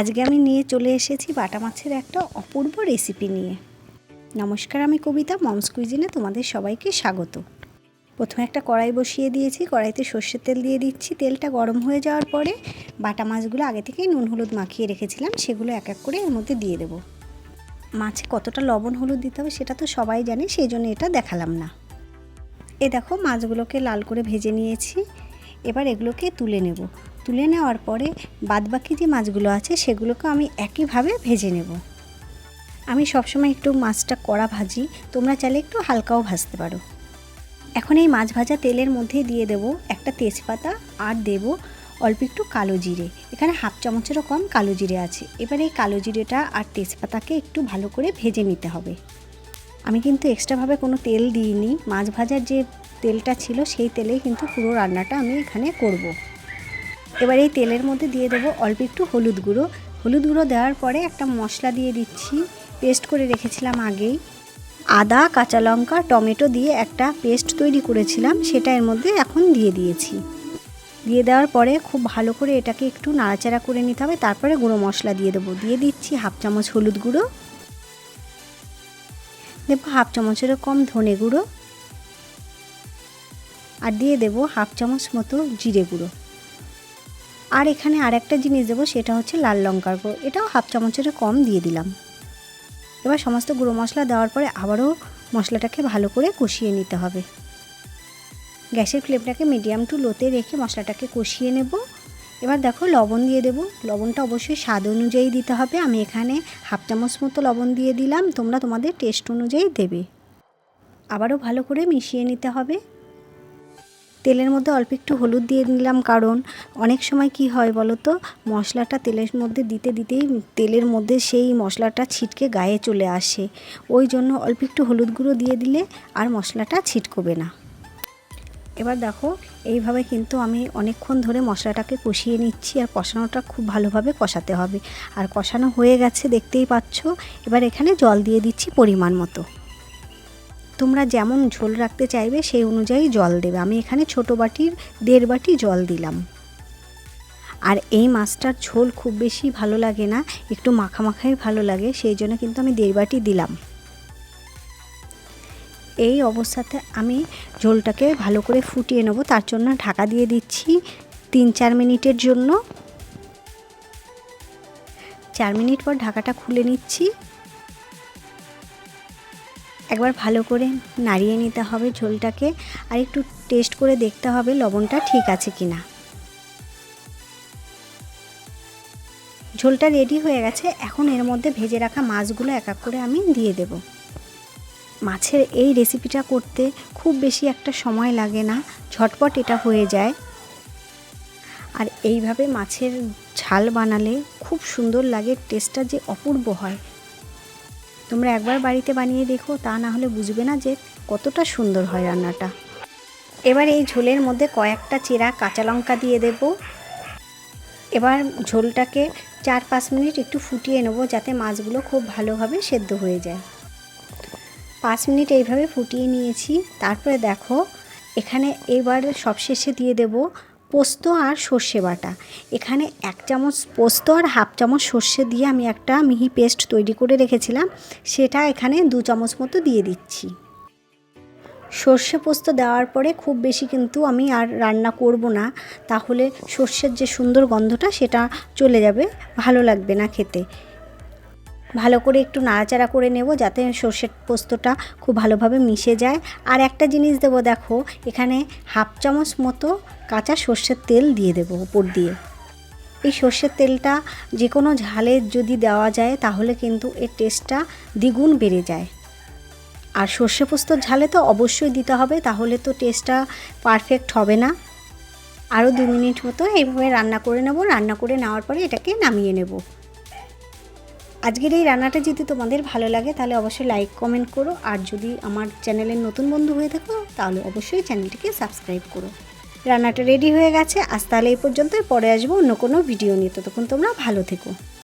আজকে আমি নিয়ে চলে এসেছি বাটা মাছের একটা অপূর্ব রেসিপি নিয়ে। নমস্কার, আমি কবিতা, মমস কুইজিনে তোমাদের সবাইকে স্বাগত। প্রথমে একটা কড়াই বসিয়ে দিয়েছি, কড়াইতে সর্ষের তেল দিয়ে দিচ্ছি। তেলটা গরম হয়ে যাওয়ার পরে বাটা মাছগুলো আগে থেকেই নুন হলুদ মাখিয়ে রেখেছিলাম, সেগুলো এক এক করে এর মধ্যে দিয়ে দেবো। মাছে কতটা লবণ হলুদ দিতে হবে সেটা তো সবাই জানে, সেই জন্য এটা দেখালাম না। এ দেখো, মাছগুলোকে লাল করে ভেজে নিয়েছি। এবার এগুলোকে তুলে নেব। তুলে নেওয়ার পরে বাদবাকি যে মাছগুলো আছে সেগুলোকে আমি একইভাবে ভেজে নেব। আমি সবসময় একটু মাছটা কড়া ভাজি, তোমরা চাইলে একটু হালকাও ভাজতে পারো। এখন এই মাছ ভাজা তেলের মধ্যে দিয়ে দেব একটা তেজপাতা আর দেব অল্প একটু কালো জিরে। এখানে হাফ চামচেরও কম কালো জিরে আছে। এবার এই কালো জিরেটা আর তেজপাতাকে একটু ভালো করে ভেজে নিতে হবে। আমি কিন্তু এক্সট্রাভাবে কোনো তেল দিইনি। মাছ ভাজার যে তেলটা ছিল সেই তেলেই কিন্তু পুরো রান্নাটা আমি এখানে করব। এবার এই তেলের মধ্যে দিয়ে দেবো অল্প একটু হলুদ গুঁড়ো। হলুদ গুঁড়ো দেওয়ার পরে একটা মশলা দিয়ে দিচ্ছি। পেস্ট করে রেখেছিলাম আগেই। আদা, কাঁচা লঙ্কা, টমেটো দিয়ে একটা পেস্ট তৈরি করেছিলাম, সেটা এর মধ্যে এখন দিয়ে দিয়েছি। দিয়ে দেওয়ার পরে খুব ভালো করে এটাকে একটু নাড়াচাড়া করে নিতে হবে। তারপরে গুঁড়ো মশলা দিয়ে দেবো। দিয়ে দিচ্ছি হাফ চামচ হলুদ গুঁড়ো। দেবো হাফ চামচেরও কম ধনে গুঁড়ো। আর দিয়ে দেবো হাফ চামচ মতো জিরে গুঁড়ো। আর এখানে আর একটা জিনিস দেবো, সেটা হচ্ছে লাল লঙ্কার গুঁড়ো। এটাও হাফ চামচের কম দিয়ে দিলাম। এবার সমস্ত গুঁড়ো মশলা দেওয়ার পরে আবারও মশলাটাকে ভালো করে কষিয়ে নিতে হবে। গ্যাসের ফ্লেমটাকে মিডিয়াম টু লোতে রেখে মশলাটাকে কষিয়ে নেব। এবার দেখো লবণ দিয়ে দেবো। লবণটা অবশ্যই স্বাদ অনুযায়ী দিতে হবে। আমি এখানে হাফ চামচ মতো লবণ দিয়ে দিলাম। তোমরা তোমাদের টেস্ট অনুযায়ী দেবে। আবারও ভালো করে মিশিয়ে নিতে হবে। তেলের মধ্যে অল্প একটু হলুদ দিয়ে নিলাম, কারণ অনেক সময় কি হয় বলো তো, মশলাটা তেলের মধ্যে দিতে দিতেই তেলের মধ্যে সেই মশলাটা ছিটকে গায়ে চলে আসে। ওই জন্য অল্প একটু হলুদ গুঁড়ো দিয়ে দিলে আর মশলাটা ছিটকবে না। এবার দেখো, এইভাবে কিন্তু আমি অনেকক্ষণ ধরে মশলাটাকে কষিয়ে নিচ্ছি আর কষানোটা খুব ভালোভাবে কষাতে হবে। আর কষানো হয়ে গেছে, দেখতেই পাচ্ছ। এবার এখানে জল দিয়ে দিচ্ছি পরিমাণ মতো। তোমরা যেমন ঝোল রাখতে চাইবে, সেই অনুযায়ী জল দেবে। আমি এখানে ছোটো বাটির, দেড় বাটি জল দিলাম। আর এই মাছটার ঝোল খুব বেশি ভালো লাগে না, একটু মাখা মাখাই ভালো লাগে, সেই জন্য কিন্তু আমি দেড় বাটি দিলাম। এই অবস্থাতে আমি ঝোলটাকে ভালো করে ফুটিয়ে নেব। তার জন্য ঢাকা দিয়ে দিচ্ছি তিন চার মিনিটের জন্য। চার মিনিট পর ঢাকাটা খুলে নিচ্ছি। একবার ভালো করে নাড়িয়ে নিতে হবে ঝোলটাকে আর একটু টেস্ট করে দেখতে হবে লবণটা ঠিক আছে কি না ঝোলটা রেডি হয়ে গেছে, এখন এর মধ্যে ভেজে রাখা মাছগুলো এক এক করে আমি দিয়ে দেব। মাছের এই রেসিপিটা করতে খুব বেশি একটা সময় লাগে না, ঝটপট এটা হয়ে যায়। আর এইভাবে মাছের ঝাল বানালে খুব সুন্দর লাগে টেস্টটা যে অপূর্ব হয়। তোমরা একবার বাড়িতে বানিয়ে দেখো, তা না হলে বুঝবে না যে কতটা সুন্দর হয় রান্নাটা। এবার এই ঝোলের মধ্যে কয়েকটা চেরা কাঁচা লঙ্কা দিয়ে দেব। এবার ঝোলটাকে চার পাঁচ মিনিট একটু ফুটিয়ে নেব যাতে মাছগুলো খুব ভালোভাবে সেদ্ধ হয়ে যায়। পাঁচ মিনিট এইভাবে ফুটিয়ে নিয়েছি। তারপরে দেখো, এখানে এবার সবশেষে দিয়ে দেব পোস্ত আর সর্ষে বাটা। এখানে এক চামচ পোস্ত আর হাফ চামচ সর্ষে দিয়ে আমি একটা মিহি পেস্ট তৈরি করে রেখেছিলাম। সেটা এখানে দু চামচ মতো দিয়ে দিচ্ছি। সর্ষে পোস্ত দেওয়ার পরে খুব বেশি কিন্তু আমি আর রান্না করব না। তাহলে সর্ষের যে সুন্দর গন্ধটা সেটা চলে যাবে, ভালো লাগবে না খেতে। ভালো করে একটু নাড়াচাড়া করে নেব যাতে সর্ষের পোস্তটা খুব ভালোভাবে মিশে যায়। আর একটা জিনিস দেবো, দেখো, এখানে হাফ চামচ মতো কাঁচা সর্ষের তেল দিয়ে দেবো উপর দিয়ে। এই সর্ষের তেলটা যে কোনো ঝালে যদি দেওয়া যায়, তাহলে কিন্তু এর টেস্টটা দ্বিগুণ বেড়ে যায়। আর সর্ষে পোস্তর ঝালে তো অবশ্যই দিতে হবে, তাহলে তো টেস্টটা পারফেক্ট হবে না। আরও দু মিনিট মতো এইভাবে রান্না করে নেব। রান্না করে নেওয়ার পরে এটাকে নামিয়ে নেব। আজকের এই রান্নাটা যদি তোমাদের ভালো লাগে, তাহলে অবশ্যই লাইক কমেন্ট করো। আর যদি আমার চ্যানেলের নতুন বন্ধু হয়ে থাকো, তাহলে অবশ্যই চ্যানেলটিকে সাবস্ক্রাইব করো। রান্নাটা রেডি হয়ে গেছে। আজ তাহলে এই পর্যন্তই। পরে আসব অন্য কোনো ভিডিও নিয়ে। তখন তোমরা ভালো থেকো।